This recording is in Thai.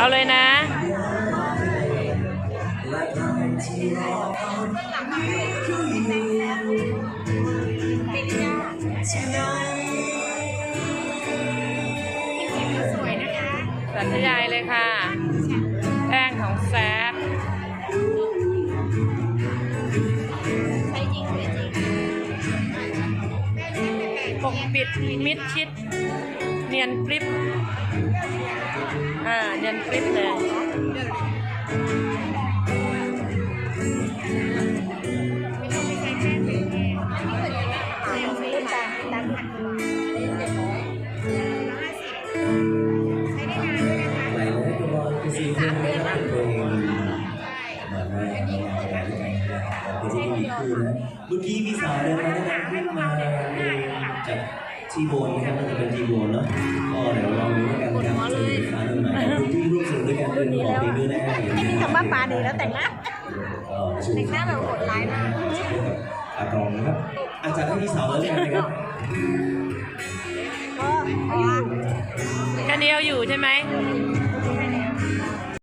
เอาเลยนะสวยนะคะสัญญายเลยค่ะแป้งของแซฟใช้จริงสวยจริงแม่เลี้ยงแต่แต่ปกปิดมิดชิด เนียนกริบอ่าเนียนกริบเลยไม่ต้องไปใช้แป้งเลยแม่อันนี้เหมือนกันนะเร็วไม่ตามตามหันร้อยห้าสิบ ยนคลายร้อยตัวคือซีซั่นไม่ได้เลงเหมือนว่าเราเราด้วยนะครับเป็นที่ดีขึ้นนะเมื่อกี้มีสาวเดินมาแนะนำขึ้นมาจากทีโบนนะครับมันจะเป็นทีโบนเนาะก็เดี๋ยวลองดูแล้วกันนะครับ รุ่นนี้แล้วยนะอย่มีคำว่าปาดีแล้วแต่งหน้า แต่งหน้าแบบโหดร้ายมาก อากองนะครับ อาจารย์ให้พี่สาวแล้วกันนะครับก็อ๋อแค่นี้เอาอยู่ใช่ไหม